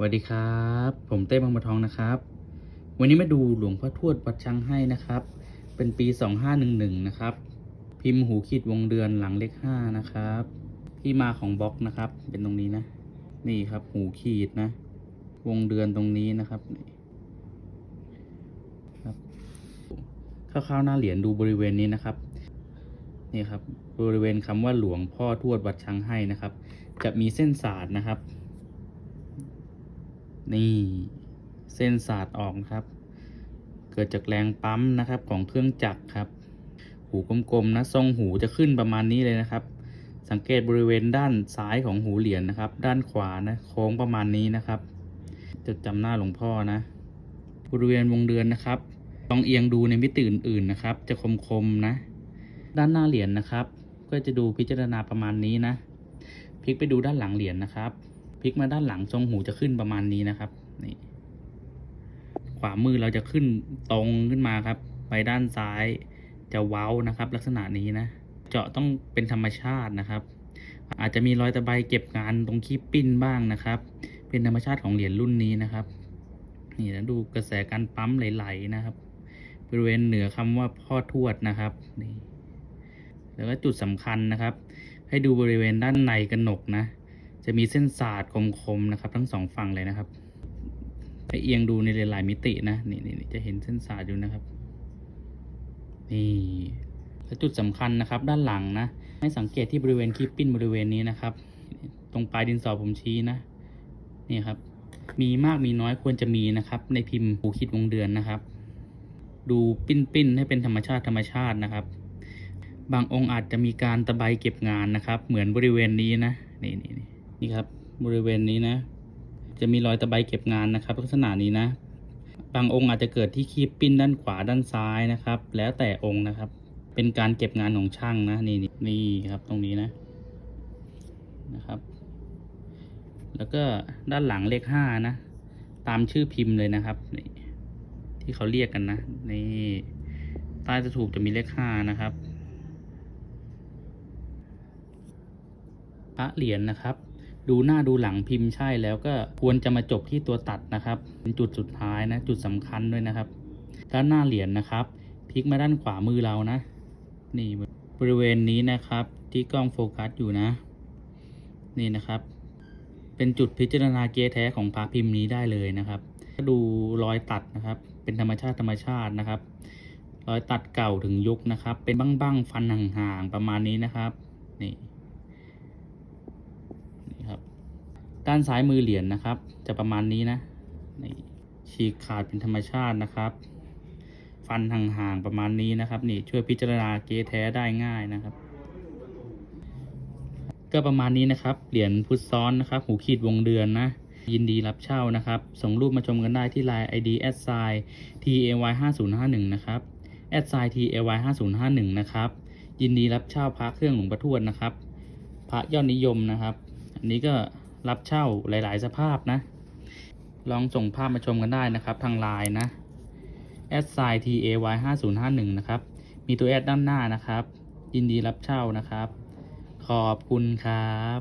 สวัสดีครับ ผมเต้บางบัวทองนะครับ วันนี้มาดูหลวงพ่อทวดวัดช้างให้นะครับ เป็นปี 2511 นะครับ พิมพ์หูขีดวงเดือนหลังเลข5นะครับ ที่มาของบล็อกนะครับ เป็นตรงนี้นะ นี่ครับหูขีดนะ วงเดือนตรงนี้นะครับครับคร่าวๆหน้าเหรียญดูบริเวณนี้นะครับ นี่ครับบริเวณคำว่าหลวงพ่อทวดวัดช้างให้นะครับ จะมีเส้นสาดนะครับ นี่เส้นสาดออกนะครับ เกิดจากแรงปั๊มนะครับของเครื่องจักรครับ หูกลมๆนะทรงหูจะขึ้นประมาณนี้เลยนะครับ สังเกตบริเวณด้านซ้ายของหูเหรียญนะครับ ด้านขวานะโค้งประมาณนี้นะครับจดจำหน้าหลวงพ่อนะบริเวณวงเดือนนะครับลองเอียงดูในมิติอื่นๆนะครับ จะคมๆนะ ด้านหน้าเหรียญนะครับ ก็จะดูพิจารณาประมาณนี้นะพลิกไปดูด้านหลังเหรียญนะครับ พลิกมาด้านหลังทรงหูจะขึ้นประมาณนี้นะครับนี่ขวามือเราจะขึ้นตรงขึ้นมาครับ ไปด้านซ้ายจะเว้านะครับ ลักษณะนี้นะ เจาะต้องเป็นธรรมชาตินะครับ อาจจะมีรอยตะไบเก็บงานตรงขี้ปิ้นบ้างนะครับ เป็นธรรมชาติของเหรียญรุ่นนี้นะครับ นี่นะดูกระแสการปั๊มไหลๆนะครับ บริเวณเหนือคำว่าพ่อทวดนะครับนี่แล้วก็จุดสำคัญนะครับ ให้ดูบริเวณด้านในกระหนกนะ จะมีเส้นสาดคมๆนะครับ ทั้งสองฝั่งเลยนะครับไปเอียงดูในหลายๆมิตินะนี่นี่จะเห็นเส้นสาดอยู่นะครับ นี่และจุดสำคัญนะครับ ด้านหลังนะให้สังเกตที่บริเวณคีปปิ้นบริเวณนี้นะครับ ตรงปลายดินสอผมชี้นะนี่ครับ มีมากมีน้อยควรจะมีนะครับ ในพิมพ์หูคิดวงเดือนนะครับ ดูปิ้นๆให้เป็นธรรมชาติธรรมชาตินะครับ บางองค์อาจจะมีการตะไบเก็บงานนะครับ เหมือนบริเวณนี้นะนี่นี่ นี่ครับบริเวณนี้นะ จะมีรอยตะไบเก็บงานนะครับ ลักษณะนี้นะ บางองค์อาจจะเกิดที่คีบปิ้นด้านขวาด้านซ้ายนะครับ แล้วแต่องค์นะครับ เป็นการเก็บงานของช่างนะนี่นี่นี่ครับตรงนี้นะนะครับ แล้วก็ด้านหลังเลขห้านะ ตามชื่อพิมพ์เลยนะครับนี่ที่เขาเรียกกันนะนี่ใต้จะถูกจะมีเลขห้านะครับพระเหรียญนะครับ ดูหน้าดูหลังพิมพ์ใช่แล้วก็ควรจะมาจบที่ตัวตัดนะครับเป็นจุดสุดท้ายนะจุดสำคัญด้วยนะครับ ด้านหน้าเหรียญนะครับพลิกมาด้านขวามือเรานะ นี่บริเวณนี้นะครับ ที่กล้องโฟกัสอยู่นะ นี่นะครับ เป็นจุดพิจารณาเกียร์แท้ของพระพิมพ์นี้ได้เลยนะครับดูรอยตัดนะครับ เป็นธรรมชาติธรรมชาตินะครับรอยตัดเก่าถึงยุคนะครับ เป็นบ้างๆฟันห่างๆประมาณนี้นะครับ นี่ครับ ด้านซ้ายมือเหรียญนะครับ จะประมาณนี้นะนี่ฉีกขาดเป็นธรรมชาตินะครับ ฟันห่างๆประมาณนี้นะครับ นี่ช่วยพิจารณาเกแท้ได้ง่ายนะครับ ก็ประมาณนี้นะครับ เหรียญพุทซ้อนนะครับ หูขีดวงเดือนนะ ยินดีรับเช่านะครับ ส่งรูปมาชมกันได้ที่ Line ID a d s i tay 5051นะครับ a d s i tay 5051นะครับยินดีรับเช่าพระเครื่องหลวงพ่อทวดนะครับ พระยอดนิยมนะครับ อันนี้ก็ รับเช่าหลาย ๆ สภาพนะ ลองส่งภาพมาชมกันได้นะครับ ทางไลน์นะ s i t a y 5051นะครับ มีตัวแอดด้านหน้านะครับ ยินดีรับเช่านะครับ ขอบคุณครับ